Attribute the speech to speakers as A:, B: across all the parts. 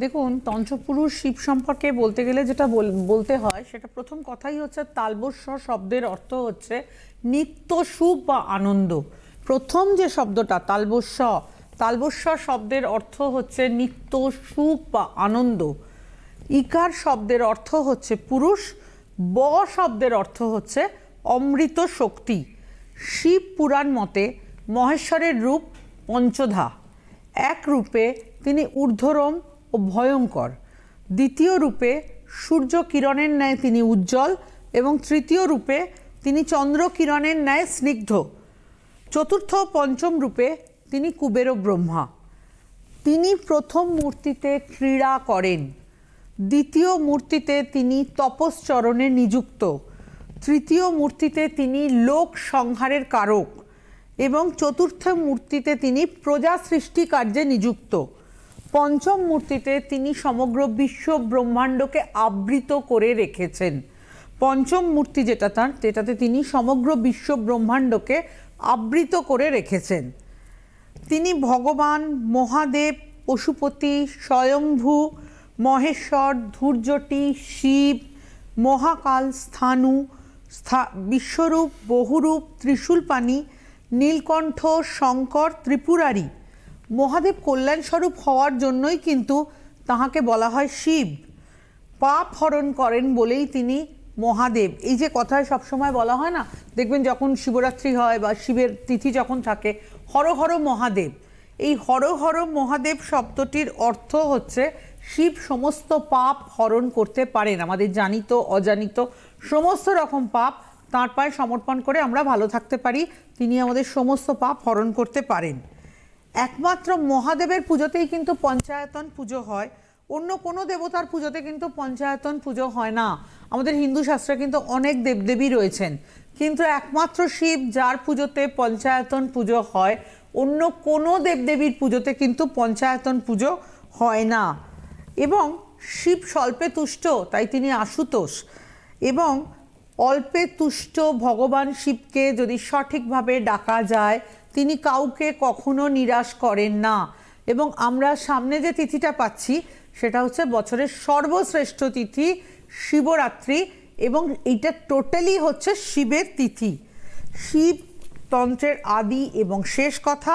A: দেখুন, তন্ত্রপুরুষ শিব সম্পর্কে বলতে গেলে যেটা বল- বলতে হয়, সেটা প্রথম কথাই হচ্ছে তালবস্য শব্দের অর্থ হচ্ছে নিত্য সুখ বা আনন্দ। প্রথম যে শব্দটা, তালবস্য তালবস্য শব্দের অর্থ হচ্ছে নিত্য সুখ বা আনন্দ। ইকার শব্দের অর্থ হচ্ছে পুরুষ, ব শব্দের অর্থ হচ্ছে অমৃত শক্তি। শিব পুরাণ মতে মহেশ্বরের রূপ পঞ্চধা। এক রূপে তিনি ঊর্ধ্বরম ও ভয়ঙ্কর। দ্বিতীয় রূপে সূর্য কিরণের ন্যায় তিনি উজ্জ্বল এবং তৃতীয় রূপে তিনি চন্দ্র কিরণের ন্যায় স্নিগ্ধ। চতুর্থ পঞ্চম রূপে তিনি কুবের ব্রহ্মা। তিনি প্রথম মূর্তিতে ক্রীড়া করেন। দ্বিতীয় মূর্তিতে তিনি তপশ্চরণে নিযুক্ত। তৃতীয় মূর্তিতে তিনি লোক সংহারের কারক এবং চতুর্থ মূর্তিতে তিনি প্রজা সৃষ্টি কার্যে নিযুক্ত। পঞ্চম মূর্তিতে তিনি সমগ্র বিশ্ব ব্রহ্মাণ্ডকে আবৃত করে রেখেছেন। পঞ্চম মূর্তি যেটা তার, যেটাতে তিনি সমগ্র বিশ্ব ব্রহ্মাণ্ডকে আবৃত করে রেখেছেন। তিনি ভগবান, মহাদেব, পশুপতি স্বয়ংভূ মহেশ্বর ধূর্যটি শিব, মহাকাল, স্থানু, স্থা- বিশ্বরূপ, বহুরূপ, ত্রিশূলপাণি, নীলকণ্ঠ, শঙ্কর, ত্রিপুরারি মহাদেব কল্যাণস্বরূপ হওয়ার জন্যই কিন্তু তাহাকে বলা হয় শিব। পাপ হরণ করেন বলেই তিনি মহাদেব। এই যে কথায় সবসময় বলা হয় না, দেখবেন যখন শিবরাত্রি হয় বা শিবের তিথি যখন থাকে, হর হর মহাদেব। এই হর হর মহাদেব শব্দটির অর্থ হচ্ছে শিব সমস্ত পাপ হরণ করতে পারেন। আমাদের জানিত, অজানিত সমস্ত রকম পাপ তাঁর পায়ে সমর্পণ করে আমরা ভালো থাকতে পারি। তিনি আমাদের সমস্ত পাপ হরণ করতে পারেন। একমাত্র মহাদেবের পুজোতেই কিন্তু পঞ্চায়তন পুজো হয়। অন্য কোনো দেবতার পুজোতে কিন্তু পঞ্চায়তন পুজো হয় না। আমাদের হিন্দু শাস্ত্রে কিন্তু অনেক দেবদেবী রয়েছেন। কিন্তু একমাত্র শিব যার পুজোতে পঞ্চায়তন পুজো হয়, অন্য কোনো দেবদেবীর পুজোতে কিন্তু পঞ্চায়তন পুজো হয় না। এবং শিব স্বল্পে তুষ্ট, তাই তিনি আশুতোষ। এবং অল্পে তুষ্ট ভগবান শিবকে যদি সঠিকভাবে ডাকা যায় তিনি কাউকে কখনো নিরাশ করেন না। এবং আমরা সামনে যে তিথিটা পাচ্ছি, সেটা হচ্ছে বছরের সর্বশ্রেষ্ঠ তিথি শিবরাত্রি এবং এইটা টোটালি হচ্ছে শিবের তিথি। শিব তন্ত্রের আদি এবং শেষ কথা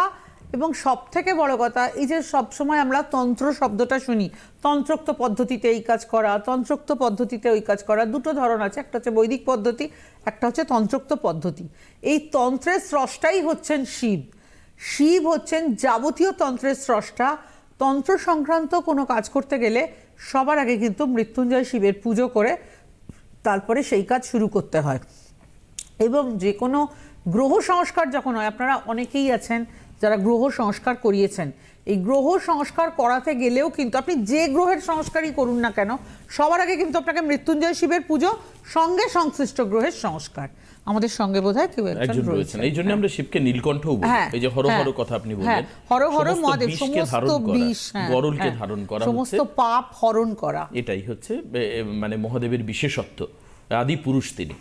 A: এবং সব থেকে বড় কথা, এই যে সবসময় আমরা তন্ত্র শব্দটা শুনি, তন্ত্রোক্ত পদ্ধতিতে এই কাজ করা, তন্ত্রোক্ত পদ্ধতিতে ওই কাজ করা, দুটো ধরন আছে, একটা হচ্ছে বৈদিক পদ্ধতি, একটা হচ্ছে তন্ত্রোক্ত পদ্ধতি। এই তন্ত্রের স্রষ্টাই হচ্ছেন শিব। শিব হচ্ছেন যাবতীয় তন্ত্রের স্রষ্টা। তন্ত্র সংক্রান্ত কোনো কাজ করতে গেলে সবার আগে কিন্তু মৃত্যুঞ্জয় শিবের পুজো করে তারপরে সেই কাজ শুরু করতে হয়। এবং যে কোনো গ্রহ সংস্কার যখন হয়, আপনারা অনেকেই আছেন যারা গ্রহ সংস্কার করিয়েছেন এই গ্রহ সংস্কার করাতে গেলেও কিন্তু আপনি যে গ্রহের সংস্কারই করুন না কেন সবার আগে কিন্তু আপনাকে মৃত্যুঞ্জয় শিবের পুজো সঙ্গে সংশ্লিষ্ট গ্রহের সংস্কার। আমাদের সঙ্গে বোধহয় কেউ একজন
B: রয়েছেন। এই জন্য আমরা শিবকে নীলকণ্ঠ বলি।
A: হ্যাঁ,
B: এই যে হর
A: হ্যাঁ,
B: হর কথা আপনি
A: হ্যাঁ,
B: বললেন।
A: হর হর মহাদেব সমস্ত বিষ হ্যাঁ,
B: গরলকে
A: হ্যাঁ,
B: ধারণ করা
A: সমস্ত পাপ হরণ করা।
B: এটাই হচ্ছে মানে মহাদেবের বিশেষত্ব আদি পুরুষ তিনি।